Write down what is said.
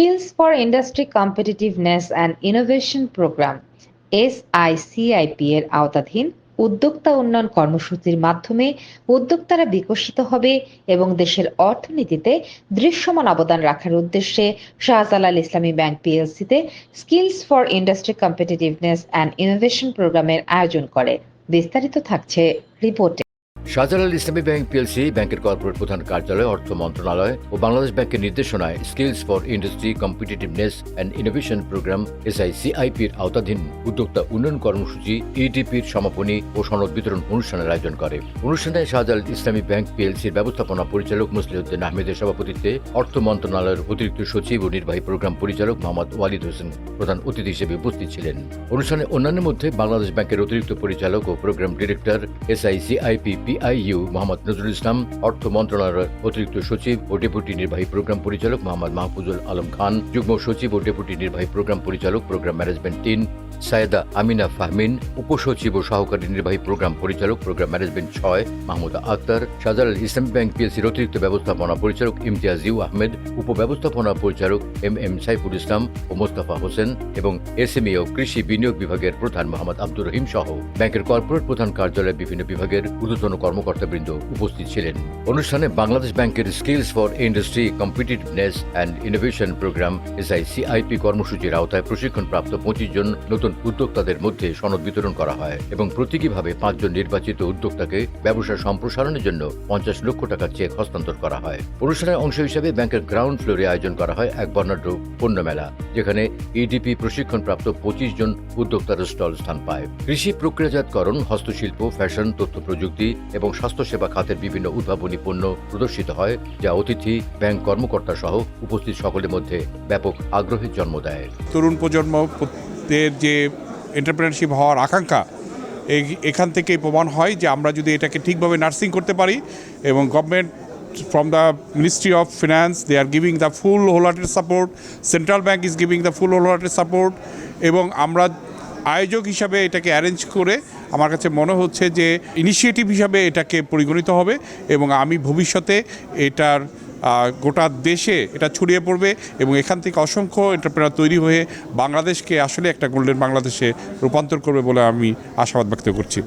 Skills for industry competitiveness and innovation program SICIP এর আওতাধীন উদ্যোক্তা উন্নয়ন কর্মসূচির মাধ্যমে উদ্যোক্তারা বিকশিত হবে এবং দেশের অর্থনীতিতে দৃশ্যমান অবদান রাখার উদ্দেশ্যে Shahjalal Islami bank পিএলসিতে skills for industry competitiveness and innovation প্রোগ্রামের আয়োজন করে। বিস্তারিত থাকছে রিপোর্টে। শাহজালাল ইসলামী ব্যাংক পিএলসি, ব্যাংকের কর্পোরেট প্রধান কার্যালয়, অর্থ মন্ত্রণালয় ও বাংলাদেশ ব্যাংকের নির্দেশনায় skills for industry competitiveness and innovation program এসআইসিআইপির আওতাধীন উদ্যোক্তা উন্নয়ন কর্মসূচি ইডিপির সমাপনী ও সনদ বিতরণ অনুষ্ঠানের আয়োজন করে। অনুষ্ঠানে শাহজালাল ইসলামী ব্যাংক পিএলসির ব্যবস্থাপনা পরিচালক মুসলিউদ্দিন আহমেদের সভাপতিত্বে অর্থ মন্ত্রণালয়ের অতিরিক্ত সচিব ও নির্বাহী প্রোগ্রাম পরিচালক মোহাম্মদ ওয়ালিদ হোসেন প্রধান অতিথি হিসেবে উপস্থিত ছিলেন। অনুষ্ঠানে অন্যান্যের মধ্যে বাংলাদেশ ব্যাংকের অতিরিক্ত পরিচালক ও program director SICIP PIU Mohammad Nazrul Islam, অর্থ মন্ত্রণালয়ের অতিরিক্ত সচিব ও ডেপুটি নির্বাহী প্রোগ্রাম পরিচালক মোহাম্মদ মাহফুজুল আলম খান, যুগ্ম সচিব ও ডেপুটি নির্বাহী প্রোগ্রাম পরিচালক, প্রোগ্রাম ম্যানেজমেন্ট তিন সায়েদা আমিনা ফাহমিন, উপসচিব ও সহকারী নির্বাহী প্রোগ্রাম পরিচালক, প্রোগ্রাম ম্যানেজমেন্ট ছয়, মাহমুদা আক্তার, শাহজালাল ইসলামী ব্যাংক পিএলসির অতিরিক্ত ব্যবস্থাপনা পরিচালক ইমতিয়াজ ইউ আহমেদ, উপব্যবস্থাপনা পরিচালক এম এম সাইফুল ইসলাম ও মোস্তাফা হোসেন এবং এসএমই ও কৃষি বিনিয়োগ বিভাগের প্রধান মোহাম্মদ আব্দুর রহিম সহ ব্যাংকের কর্পোরেট প্রধান কার্যালয়ের বিভিন্ন বিভাগের ঊর্ধ্বতন কর্মকর্তাবৃন্দ উপস্থিত ছিলেন। অনুষ্ঠানে বাংলাদেশ ব্যাংকের skills for industry competitiveness and innovation program SICIP কর্মসূচির আওতায় প্রশিক্ষণপ্রাপ্ত পঁচিশ জন নতুন উদ্যোক্তাদের মধ্যে সনদ বিতরণ করা হয় এবং প্রতীকীভাবে পাঁচজন নির্বাচিত উদ্যোক্তাকে ব্যবসা সম্প্রসারণের জন্য পঞ্চাশ লক্ষ টাকা চেক হস্তান্তর করা হয়। অনুষ্ঠানের অংশ হিসেবে ব্যাংকের গ্রাউন্ড ফ্লোরে আয়োজন করা হয় এক বর্ণাঢ্য পণ্য মেলা যেখানে ইডিপি প্রশিক্ষণপ্রাপ্ত পঁচিশ জন উদ্যোক্তার স্টল স্থান পায়। কৃষি প্রক্রিয়াজাতকরণ, হস্তশিল্প, ফ্যাশন, তথ্য প্রযুক্তি এবং স্বাস্থ্যসেবা খাতের বিভিন্ন উদ্ভাবনী পণ্য প্রদর্শিত হয়, যা অতিথি, ব্যাংক কর্মকর্তা সহ উপস্থিত সকলের মধ্যে ব্যাপক আগ্রহের জন্ম দেয়। তরুণ প্রজন্মদের যে এন্টারপ্রেনারশিপ হওয়ার আকাঙ্ক্ষা এখান থেকেই প্রমাণ হয় যে আমরা যদি এটাকে ঠিকভাবে নার্সিং করতে পারি এবং government from the ministry of finance they are giving the full wholehearted support central bank is giving the full wholehearted support এবং আমরা আয়োজক হিসাবে এটাকে অ্যারেঞ্জ করে আমার কাছে মনে হচ্ছে যে ইনিশিয়েটিভ হিসাবে এটাকে পরিগণিত হবে এবং আমি ভবিষ্যতে এটার গোটা দেশে এটা ছড়িয়ে পড়বে এবং এখান থেকে অসংখ্য এন্টারপ্রেনার তৈরি হয়ে বাংলাদেশকে আসলে একটা গোল্ডেন বাংলাদেশে রূপান্তর করবে বলে আমি আশাবাদ ব্যক্ত করছি।